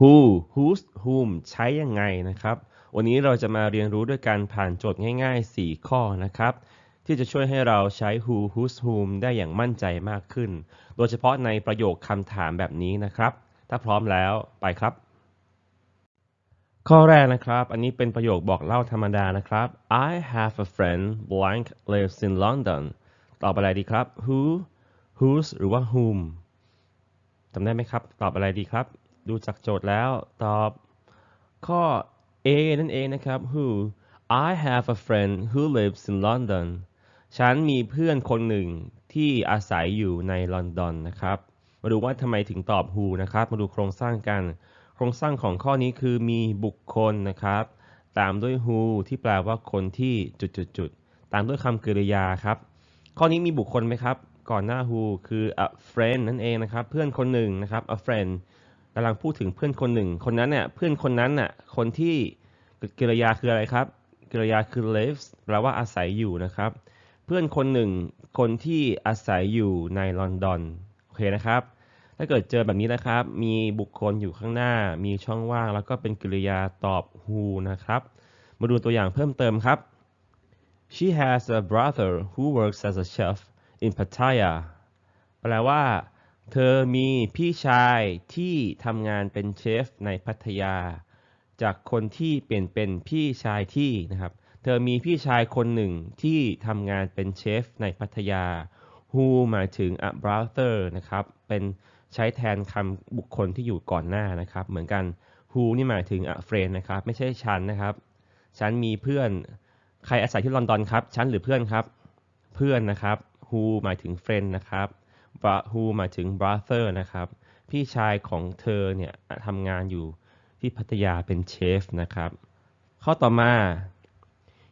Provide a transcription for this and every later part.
who whose whom ใช้ยังไงนะครับ วันนี้เราจะมาเรียนรู้ด้วยการผ่านโจทย์ง่าย ๆ 4 ข้อนะครับ ที่จะช่วยให้เราใช้ who whose whom ได้อย่างมั่นใจมากขึ้น โดยเฉพาะในประโยคคำถามแบบนี้นะครับ ถ้าพร้อมแล้วไปครับ ข้อแรกนะครับ อันนี้เป็นประโยคบอกเล่าธรรมดานะครับ I have a friend blank lives in London ตอบอะไรดีครับ who whose หรือว่า whom จำได้ไหมครับ ตอบอะไรดีครับ ดูจากโจทย์แล้วตอบข้อ A นั่นเองนะครับ who I have a friend who lives in London ฉันมีเพื่อนคนหนึ่งที่อาศัยอยู่ในลอนดอนนะครับ มาดูว่าทำไมถึงตอบ who นะครับ มาดูโครงสร้างกัน โครงสร้างของข้อนี้คือมีบุคคลนะครับ ตามด้วย who ที่แปลว่าคนที่จุดๆๆตามด้วยคำกริยาครับ ข้อนี้มีบุคคลไหมครับ ก่อนหน้า who คือ a friend นั่นเองนะครับ เพื่อนคนหนึ่งนะครับ a friend กำลังพูดถึงเพื่อนคนหนึ่ง คนนั้นเนี่ยเพื่อนคนนั้นน่ะคนที่กริยาคืออะไรครับกริยาคือ lives แปลว่าอาศัยอยู่นะครับ เพื่อนคนหนึ่ง คนที่อาศัยอยู่ในลอนดอนโอเคนะครับ ถ้าเกิดเจอแบบนี้นะครับ มีบุคคลอยู่ข้างหน้า มีช่องว่าง แล้วก็เป็นกริยาตอบ who นะครับ มาดูตัวอย่างเพิ่มเติมครับ She has a brother who works as a chef in Pattaya แปลว่า เธอมีพี่ชายที่ทำงานเป็นเชฟในพัทยา จากคนที่เปลี่ยนเป็นพี่ชายที่นะครับ เธอมีพี่ชายคนหนึ่งที่ทำงานเป็นเชฟในพัทยา who หมายถึง a brother นะครับ เป็นใช้แทนคำบุคคลที่อยู่ก่อนหน้านะครับ เหมือนกัน who นี่หมายถึง a friend นะครับ ไม่ใช่ฉันนะครับ ฉันมีเพื่อน ใครอาศัยที่ลอนดอนครับ ฉันหรือเพื่อนครับ เพื่อนนะครับ who หมายถึง friend นะครับ who หมายถึง brother นะครับ พี่ชายของเธอเนี่ยทำงานอยู่ที่พัทยาเป็นเชฟนะครับ ข้อต่อมา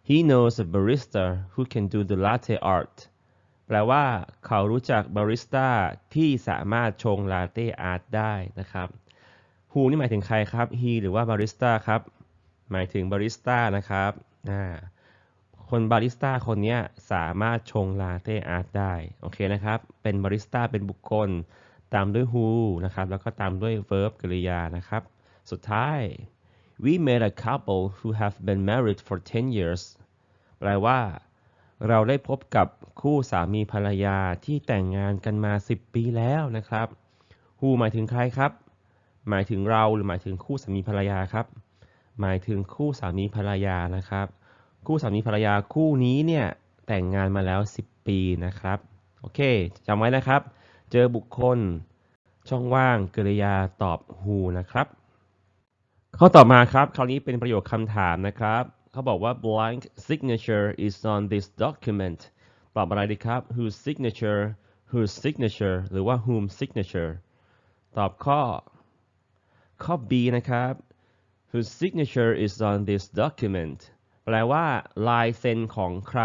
he knows a barista who can do the latte art แปลว่าเขารู้จักบาริสต้าที่สามารถชงลาเต้อาร์ตได้นะครับ who นี่หมายถึงใครครับ he หรือว่าบาริสต้าครับ หมายถึงบาริสต้านะครับอ่า คนบาริสต้าคนนี้สามารถชงลาเต้อาร์ตได้โอเคนะครับ เป็นบาริสต้าเป็นบุคคลตามด้วย who นะครับ แล้วก็ตามด้วย verb กริยานะครับ สุดท้าย we met a couple who have been married for 10 years แปลว่า เราได้พบกับคู่สามีภรรยาที่แต่งงานกันมา 10 ปีแล้วนะครับ who หมายถึงใครครับ หมายถึงเราหรือหมายถึงคู่สามีภรรยาครับ หมายถึงคู่สามีภรรยานะครับ คู่สามีภรรยาคู่นี้เนี่ยแต่งงานมาแล้ว 10 ปีนะครับ โอเคจำไว้นะครับ เจอบุคคลช่องว่างกริยาตอบ who นะครับ ข้อต่อมาครับ คราวนี้เป็นประโยคคำถามนะครับ เขาบอกว่า blank signature is on this document ตอบอะไรดีครับ whose signature whose signature หรือว่า whom signature ตอบข้อ ข้อ B นะครับ whose signature is on this document แปลว่าลายเซ็นของใคร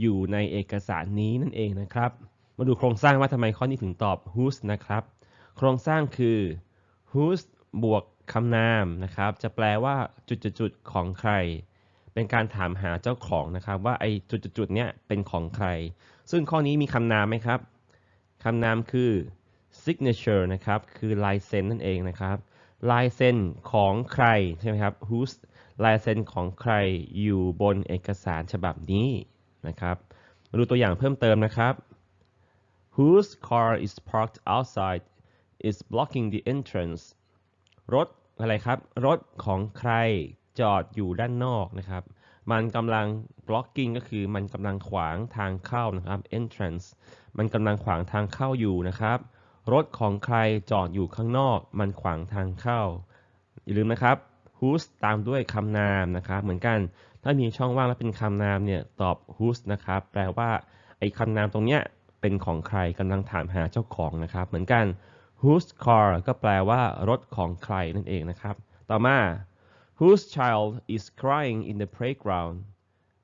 อยู่ในเอกสารนี้นั่นเองนะครับ มาดูโครงสร้างว่าทำไมข้อนี้ถึงตอบ whose นะครับ โครงสร้างคือ whose บวกคำนามนะครับ จะแปลว่าจุดๆของใคร เป็นการถามหาเจ้าของนะครับ ว่าไอ้จุดๆๆเนี่ยเป็นของใคร ซึ่งข้อนี้มีคำนามไหมครับคำนามคือ signature นะครับ คือลายเซ็นนั่นเองนะครับ ลายเซ็นของใครใช่ไหมครับ whose ลายเซ็นของใครอยู่บนเอกสารฉบับนี้นะครับมาดูตัวอย่างเพิ่มเติมนะครับ whose car is parked outside is blocking the entrance รถอะไรครับ รถของใครจอดอยู่ด้านนอกนะครับ มันกำลัง blocking ก็คือมันกำลังขวางทางเข้านะครับ entrance มันกำลังขวางทางเข้าอยู่นะครับ รถของใครจอดอยู่ข้างนอก มันขวางทางเข้า อย่าลืมนะครับ whose ตามด้วยคำนามนะครับ เหมือนกัน ถ้ามีช่องว่างและเป็นคำนามเนี่ยตอบ whose นะครับ แปลว่าไอ้คำนามตรงเนี้ยเป็นของใครกำลังถามหาเจ้าของนะครับ เหมือนกัน whose car ก็แปลว่ารถของใครนั่นเองนะครับ ต่อมา whose child is crying in the playground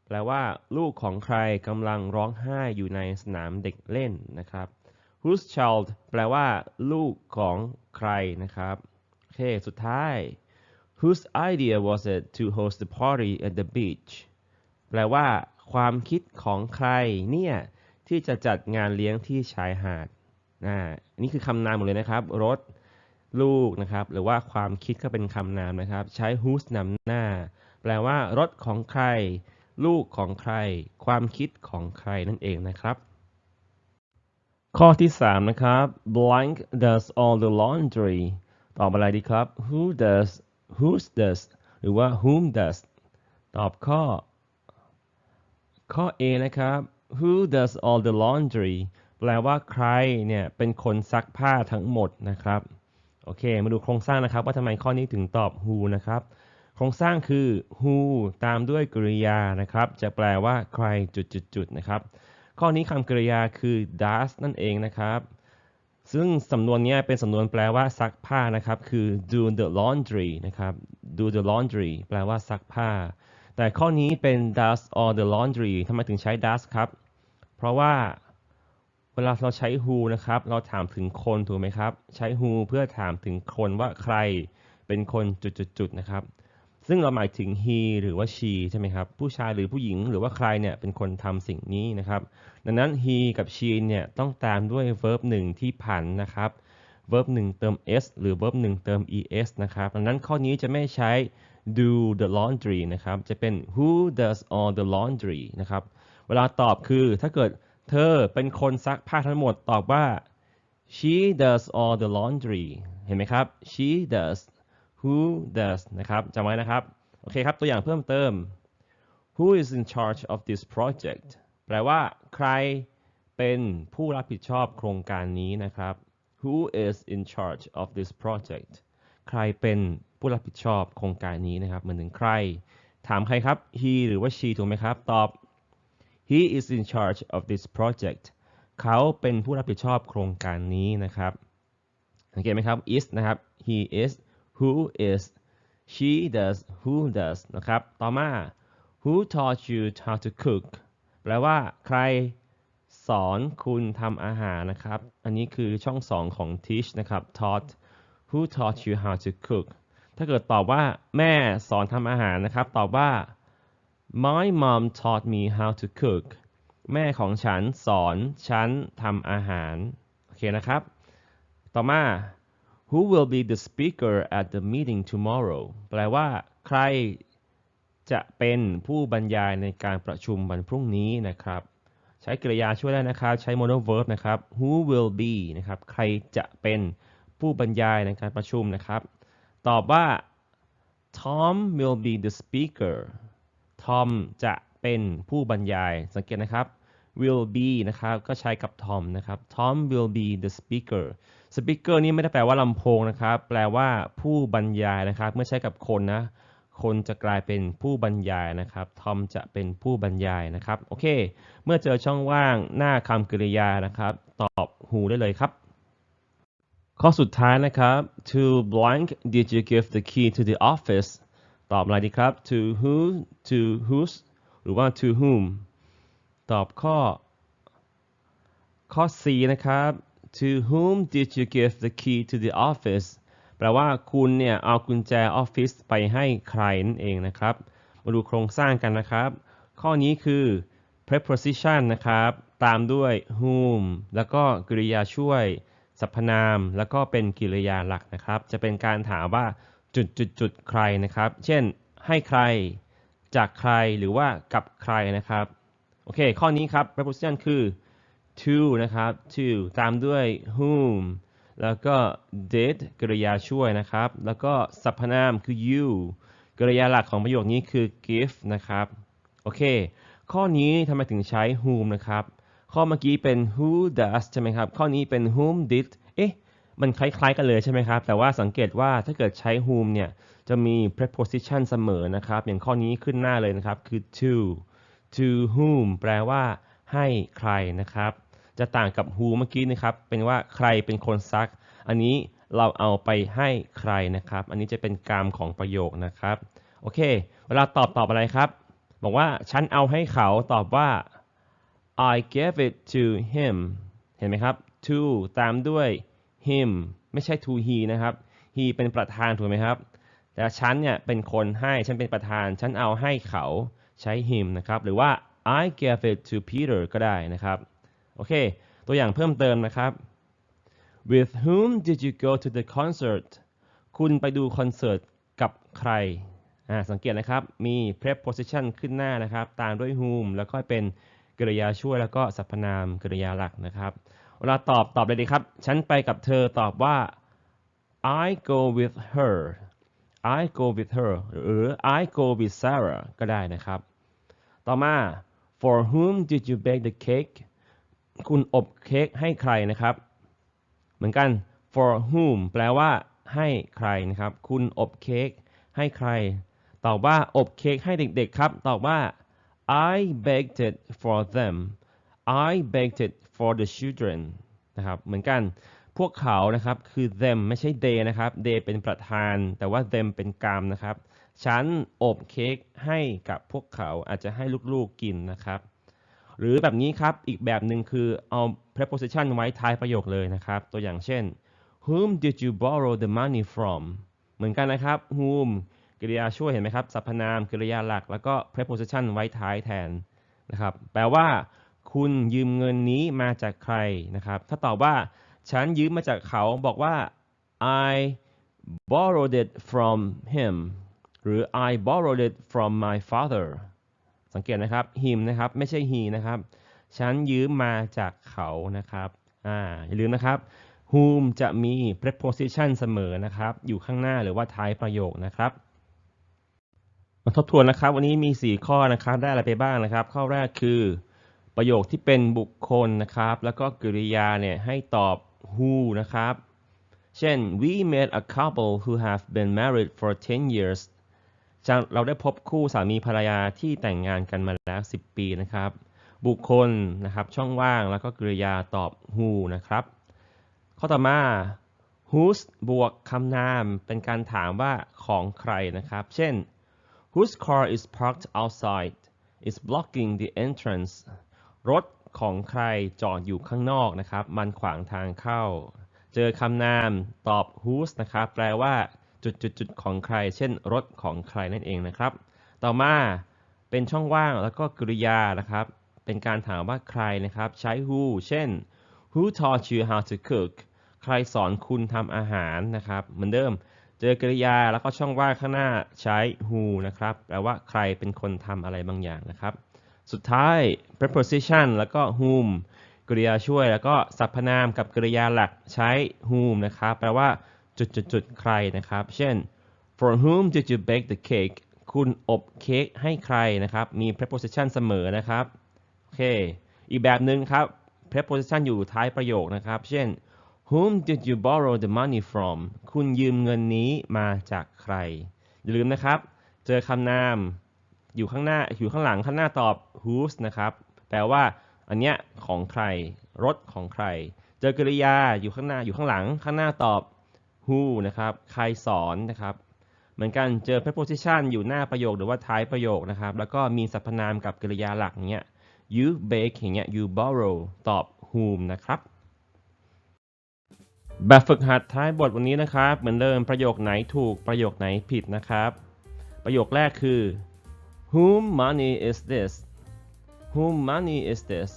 แปลว่าลูกของใครกำลังร้องไห้อยู่ในสนามเด็กเล่นนะครับ whose child แปลว่า ลูกของใครนะครับ โอเค สุดท้าย whose idea was it to host the party at the beach แปลว่า ความคิดของใครเนี่ยที่จะจัดงานเลี้ยงที่ชายหาดอ่านี่คือคำนามหมดเลยนะครับ รถลูกนะครับ หรือว่าความคิดก็เป็นคำนามนะครับ ใช้ whose นำหน้า แปลว่ารถของใคร ลูกของใคร ความคิดของใครนั่นเองนะครับ ข้อที่ 3 นะครับ blank does all the laundry ตอบอะไรดีครับ who does whose does หรือว่า whom does ตอบข้อ ข้อ A นะครับ who does all the laundry แปลว่าใครเนี่ยเป็นคนซักผ้าทั้งหมดนะครับ โอเค มาดูโครงสร้างนะครับ ว่าทำไมข้อนี้ถึงตอบ who นะครับ โครงสร้างคือ who ตามด้วยกริยานะครับ จะแปลว่าใครจุดๆๆนะครับ ข้อนี้คำกริยาคือ does นั่นเองนะครับ ซึ่งสำนวนนี้เป็นสำนวนแปลว่าซักผ้านะครับ คือ do the laundry นะครับ do the laundry แปลว่าซักผ้า แต่ข้อนี้เป็น does all the laundry ทำไมถึงใช้ does ครับ เพราะว่าเวลาเราใช้ who นะครับ เราถามถึงคนถูกไหมครับ ใช้ who เพื่อถามถึงคนว่าใครเป็นคนจุดๆนะครับ ซึ่งเราหมายถึง he หรือว่า she ใช่ไหมครับ ผู้ชายหรือผู้หญิงหรือว่าใครเนี่ยเป็นคนทำสิ่งนี้นะครับ ดังนั้น he กับ she เนี่ยต้องตามด้วย verb หนึ่งที่ผันนะครับ verb หนึ่งเติม s หรือ verb หนึ่งเติม es นะครับ ดังนั้นข้อนี้จะไม่ใช้ do the laundry นะครับ จะเป็น who does all the laundry นะครับ เวลาตอบคือถ้าเกิดเธอเป็นคนซักผ้าทั้งหมดตอบว่า she does all the laundry เห็นไหมครับ she does who does นะครับจำไว้นะครับ โอเคครับ ตัวอย่างเพิ่มเติม who is in charge of this project แปลว่าใครเป็นผู้รับผิดชอบโครงการนี้นะครับ who is in charge of this project ใครเป็นผู้รับผิดชอบโครงการนี้นะครับเหมือนถึงใคร ถามใครครับ he หรือว่า she ถูกไหมครับ ตอบ he is in charge of this project เขาเป็นผู้รับผิดชอบโครงการนี้นะครับสังเกตไหมครับ is นะครับ he is who is she does who does นะครับ ต่อมา who taught you how to cook แปลว่าใครสอนคุณทำอาหารนะครับ อันนี้คือช่องสองของ teach นะครับ taught who taught you how to cook ถ้าเกิดตอบว่าแม่สอนทำอาหารนะครับ ตอบว่า My mom taught me how to cook แม่ของฉันสอนฉันทำอาหาร โอเคนะครับ ต่อมา Who will be the speaker at the meeting tomorrow แปลว่า ใครจะเป็นผู้บรรยายในการประชุมวันพรุ่งนี้นะครับ ใช้กริยาช่วยได้นะครับ ใช้ modal verb นะครับ Who will be นะครับ ใครจะเป็นผู้บรรยายในการประชุมนะครับ ตอบว่า Tom will be the speaker ทอมจะเป็นผู้บรรยาย สังเกตนะครับ will be นะครับ ก็ใช้กับทอมนะครับ Tom will be the speaker speaker นี่ไม่ได้แปลว่าลำโพงนะครับ แปลว่าผู้บรรยายนะครับ เมื่อใช้กับคนนะ คนจะกลายเป็นผู้บรรยายนะครับ ทอมจะเป็นผู้บรรยายนะครับ โอเค เมื่อเจอช่องว่างหน้าคำกริยานะครับ ตอบ who ได้เลยครับ ข้อสุดท้ายนะครับ to blank did you give the key to the office ตอบอะไรดีครับ to who to whose หรือว่า to whom ตอบข้อ ข้อ C นะครับ to whom did you give the key to the office แปลว่าคุณเนี่ยเอากุญแจออฟฟิศไปให้ใครนั่นเองนะครับ มาดูโครงสร้างกันนะครับ ข้อนี้คือ preposition นะครับ ตามด้วย whom แล้วก็กริยาช่วยสรรพนาม แล้วก็เป็นกริยาหลักนะครับ จะเป็นการถามว่าจุดจุดจุดใครนะครับ เช่น ให้ใคร จากใคร หรือว่ากับใครนะครับ โอเค ข้อนี้ครับ preposition คือ to นะครับ to ตามด้วย whom แล้วก็ did กริยาช่วยนะครับ แล้วก็สรรพนามคือ you กริยาหลักของประโยคนี้คือ give นะครับ โอเค ข้อนี้ทำไมถึงใช้ whom นะครับ ข้อเมื่อกี้เป็น who does ใช่ไหมครับ ข้อนี้เป็น whom did เอ๊ะ มันคล้ายๆกันเลยใช่ไหมครับ แต่ว่าสังเกตว่าถ้าเกิดใช้ whom เนี่ย จะมี preposition เสมอนะครับ อย่างข้อนี้ขึ้นหน้าเลยนะครับ คือ to to whom แปลว่า ให้ใครนะครับ จะต่างกับ who เมื่อกี้นะครับ เป็นว่าใครเป็นคนซัก อันนี้เราเอาไปให้ใครนะครับ อันนี้จะเป็นกรรมของประโยคนะครับ โอเค เวลาตอบตอบอะไรครับ บอกว่าฉันเอาให้เขาตอบว่า I gave it to him เห็นไหมครับ to ตามด้วย him ไม่ใช่ to he นะครับ he เป็นประธานถูกไหมครับ แต่ฉันเนี่ยเป็นคนให้ ฉันเป็นประธาน ฉันเอาให้เขาใช้ him นะครับ หรือว่า I gave it to Peter ก็ได้นะครับ โอเค ตัวอย่างเพิ่มเติมนะครับ with whom did you go to the concert คุณไปดูคอนเสิร์ตกับใครอ่าสังเกตนะครับ มี preposition ขึ้นหน้านะครับ ตามด้วย whom แล้วก็เป็นกริยาช่วยแล้วก็สรรพนามกริยาหลักนะครับ เวลาตอบตอบเลยดีครับ ฉันไปกับเธอตอบว่า I go with her I go with her หรือ I go with Sarah ก็ได้นะครับ ต่อมา for whom did you bake the cake คุณอบเค้กให้ใครนะครับ เหมือนกัน for whom แปลว่าให้ใครนะครับ คุณอบเค้กให้ใคร ตอบว่าอบเค้กให้เด็กๆครับ ตอบว่า I baked it for them I baked it for the children นะครับ เหมือนกัน พวกเขานะครับ คือ them ไม่ใช่ they นะครับ they เป็นประธาน แต่ว่า them เป็นกรรมนะครับ ฉันอบเค้กให้กับพวกเขาอาจจะให้ลูกๆกินนะครับ หรือแบบนี้ครับอีกแบบหนึ่งคือเอา preposition ไว้ท้ายประโยคเลยนะครับ ตัวอย่างเช่น whom did you borrow the money from เหมือนกันนะครับ whom กริยาช่วยเห็นไหมครับสรรพนามกริยาหลัก แล้วก็ preposition ไว้ท้ายแทนนะครับ แปลว่า คุณยืมเงินนี้มาจากใครนะครับ ถ้าตอบว่า ฉันยืมมาจากเขาบอกว่า I borrowed it from him หรือ I borrowed it from my father สังเกตนะครับ him นะครับ ไม่ใช่ he นะครับ ฉันยืมมาจากเขานะครับ อ่า อย่าลืมนะครับ whom จะมี preposition เสมอนะครับ อยู่ข้างหน้าหรือว่าท้ายประโยคนะครับ มาทบทวนนะครับ วันนี้มี 4 ข้อนะครับ ได้อะไรไปบ้างนะครับ ข้อแรกคือประโยคที่เป็นบุคคลนะครับ แล้วก็กริยาเนี่ยให้ตอบ who นะครับ เช่น we met a couple who have been married for 10 years เราได้พบคู่สามีภรรยาที่แต่งงานกันมาแล้ว 10 ปีนะครับ บุคคลนะครับช่องว่างแล้วก็กริยาตอบ who นะครับ ข้อต่อมา whose บวกคำนามเป็นการถามว่าของใครนะครับ เช่น whose car is parked outside is blocking the entrance รถของใครจอดอยู่ข้างนอกนะครับ มันขวางทางเข้า เจอคำนามตอบ whose นะครับ แปลว่า จุดๆๆของใคร เช่นรถของใครนั่นเองนะครับ ต่อมาเป็นช่องว่างแล้วก็กริยานะครับ เป็นการถามว่าใครนะครับ ใช้ who เช่น who taught you how to cook ใครสอนคุณทำอาหารนะครับเหมือนเดิมเจอกริยาแล้วก็ช่องว่างข้างหน้าใช้ who นะครับแปลว่าใครเป็นคนทำอะไรบางอย่างนะครับ สุดท้าย preposition แล้วก็ whom กริยาช่วยแล้วก็สรรพนามกับกริยาหลักใช้ whom นะครับ แปลว่า จุดๆใครนะครับ เช่น for whom did you bake the cake คุณอบเค้กให้ใครนะครับ มี preposition เสมอนะครับ โอเค อีกแบบหนึ่งครับ preposition อยู่ท้ายประโยคนะครับ เช่น whom did you borrow the money from คุณยืมเงินนี้มาจากใคร อย่าลืมนะครับ เจอคำนาม อยู่ข้างหน้า อยู่ข้างหลังข้างหน้าตอบ whose นะครับ แปลว่าอันเนี้ยของใคร รถของใคร เจอกริยา อยู่ข้างหน้า อยู่ข้างหลัง ข้างหน้าตอบ who นะครับใครสอนนะครับเหมือนกันเจอ preposition อยู่หน้าประโยคหรือว่าท้ายประโยคนะครับแล้วก็มีสรรพนามกับกริยาหลักเงี้ย you bake อย่างเงี้ย you borrow ตอบ whom นะครับ แบบฝึกหัดท้ายบทวันนี้นะครับ เหมือนเดิมประโยคไหนถูกประโยคไหนผิดนะครับ ประโยคแรกคือ whom money is this whom money is this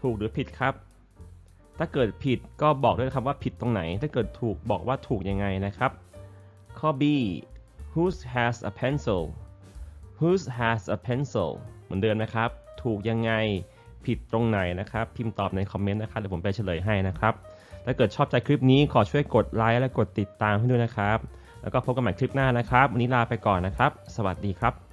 ถูกหรือผิดครับ ถ้าเกิดผิดก็บอกด้วยนะครับว่าผิดตรงไหน ถ้าเกิดถูกบอกว่าถูกยังไงนะครับ ข้อ B whose has a pencil whose has a pencil เหมือนเดิมนะครับ ถูกยังไงผิดตรงไหนนะครับ พิมพ์ตอบในคอมเมนต์นะครับเดี๋ยวผมไปเฉลยให้นะครับ ถ้าเกิดชอบใจคลิปนี้ขอช่วยกดไลค์และกดติดตามให้ด้วยนะครับ แล้วก็พบกันใหม่คลิปหน้านะครับ วันนี้ลาไปก่อนนะครับ สวัสดีครับ